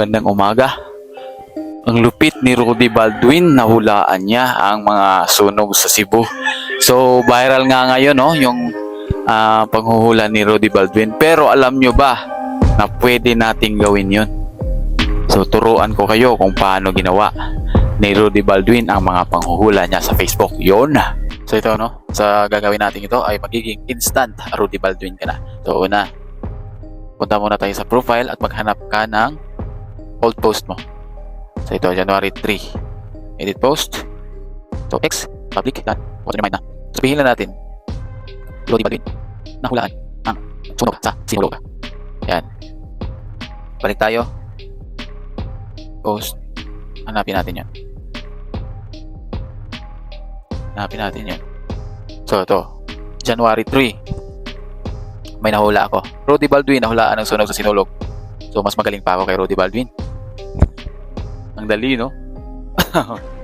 Bandang umaga. Ang lupit ni Rudy Baldwin, nahulaan niya ang mga sunog sa Cebu. So, viral nga ngayon, no, yung ah, panghuhula ni Rudy Baldwin. Pero alam nyo ba na pwede nating gawin yun? So, turuan ko kayo kung paano ginawa ni Rudy Baldwin ang mga panghuhula niya sa Facebook. Yon. So, ito, no, sa gagawin natin ito ay magiging instant Rudy Baldwin ka na. So, una, punta muna tayo sa profile at maghanap ka ng old post mo. So ito, January 3. Edit post. So X, public, done. Water remind na. Sabihin lang natin, Lodi Baldwin, nahulaan ang sunog sa sinulog. Yan. Balik tayo. Post. Hanapin natin yan. Hanapin natin yan. So ito, January 3. May nahula ako. Rudy Baldwin, nahulaan ng sunog sa sinulog. So mas magaling pa ako kay Rudy Baldwin. Ang dali, no?